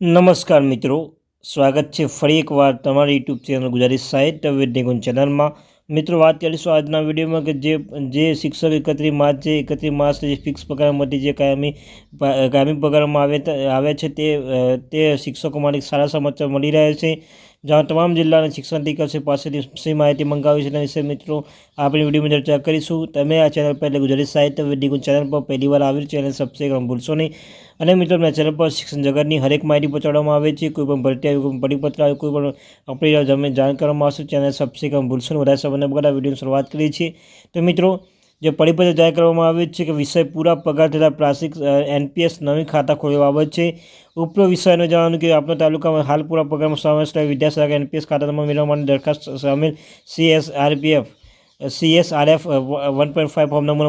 નમસ્કાર મિત્રો, સ્વાગત છે ફરી એકવાર તમારી યુટ્યુબ ચેનલ ગુજરાતી સાહિત્ય વિદ્યાગુણ ચેનલમાં મિત્રો, વાત કરીશું આજના વિડીયોમાં કે જે જે શિક્ષક એકત્રીસ માર્ચ છે એકત્રીસ માર્ચ જે ફિક્સ પગારમાંથી જે કાયમી કાયમી પગારમાં આવે આવે છે તે તે શિક્ષકો માટે સારા સમાચાર મળી રહ્યા છે. જ્યાં તમામ જિલ્લાના શિક્ષણ અધિકારીઓ પાસેથી શ્રી માહિતી મંગાવી છે. તેના વિશે મિત્રો આપણે વિડીયોમાં ચર્ચા કરીશું. તમે આ ચેનલ પર એટલે ગુજરાતી સાહિત્ય વિદ્યાગુણ ચેનલ પર પહેલી વાર આવ્યું છે અને સબસ્ક્રાઈબ કરવાનું ભૂલશો નહીં. અને મિત્રો મેં ચેનલ પર શિક્ષણ જગતની હરેક માહિતી પહોંચાડવામાં આવે છે. કોઈ પણ ભરતી આવી, કોઈ પરિપત્ર આવે, કોઈ પણ અપડેટ જમે જાણ કરવામાં આવશે ચેનલ સબસ્ક્રાઈબ કરવાનું ભૂલશો નહીં. વધારે સમયને બધા વિડીયોની શરૂઆત કરીએ છીએ. તો મિત્રો જે પરિપત્ર જાહેર કરવામાં આવે છે કે વિષય પૂરા પગાર થતા પ્રાસિક એનપીએસ નવી ખાતા ખોલવા બાબત છે. ઉપરો વિષયનું જણાવ્યું કે આપણા તાલુકામાં હાલ પૂરા પગારમાં સમાવેશ થયેલ વિદ્યાસાગર એનપીએસ ખાતામાં મેળવવા માટે દરખાસ્ત સામેલ CSRPF CSRF one point five form number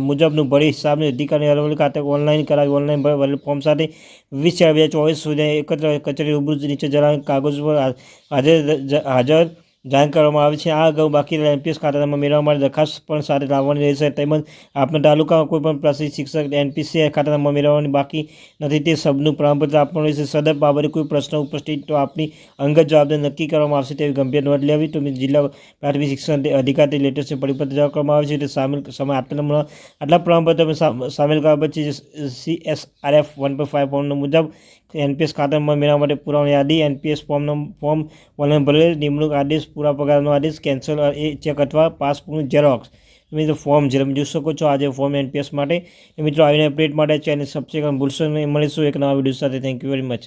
મુજબનું ભરી હિસાબની અધિકારી અરવલ્લી ખાતે ઓનલાઈન કરાવી ઓનલાઈન ભરેલ ફોર્મ સાથે વીસ ચાર બે હજાર ચોવીસ સુધી એકત્ર કચેરી રૂબરૂ નીચે જણાવી કાગળ પર હાજર હાજર જાણ કરવામાં આવે છે. આ અગાઉ બાકી રહેલા એનપીએસ ખાતામાં મેળવવા માટે દરખાસ્ત પણ સાથે લાવવાની રહેશે તેમજ આપણા તાલુકામાં કોઈપણ પ્રસિદ્ધ શિક્ષક એનપીસી ખાતામાં મેળવવાની બાકી નથી તે સબનું પ્રમાણપત્ર આપવાનું રહેશે. સદર બાબતે કોઈ પ્રશ્ન ઉપસ્થિત તો આપની અંગત જવાબદારી નક્કી કરવામાં આવશે તેવી ગંભીર નોંધ લેવી. તો જિલ્લા પ્રાથમિક શિક્ષણ અધિકારી લેટેસ્ટ પરિપત્ર જાહેર કરવામાં આવે છે. તે સામેલ સમય આટલા આટલા પ્રમાણપત્ર સામેલ કરવા પછી C S R F one point five form મુજબ એનપીએસ ખાતામાં મેળવવા માટે પુરાવાની યાદી એનપીએસ ફોર્મનો ફોર્મ ઓનલાઈન ભરેલ, નિમણૂક આદેશ, પૂરા પગારનો આદેશ કેન્સલ એ ચેક અથવા પાસપોર્ટનું ઝેરોક્સ મિત્રો ફોર્મ જે તમે જોઈ શકો છો, આજે ફોર્મ એનપીએસ માટે. મિત્રો આવીને અપડેટ માટે ચેનલ સબસ્ક્રાઈબ ભૂલશો નહીં. મળીશું એક નવા વીડિયો સાથે. Thank you very much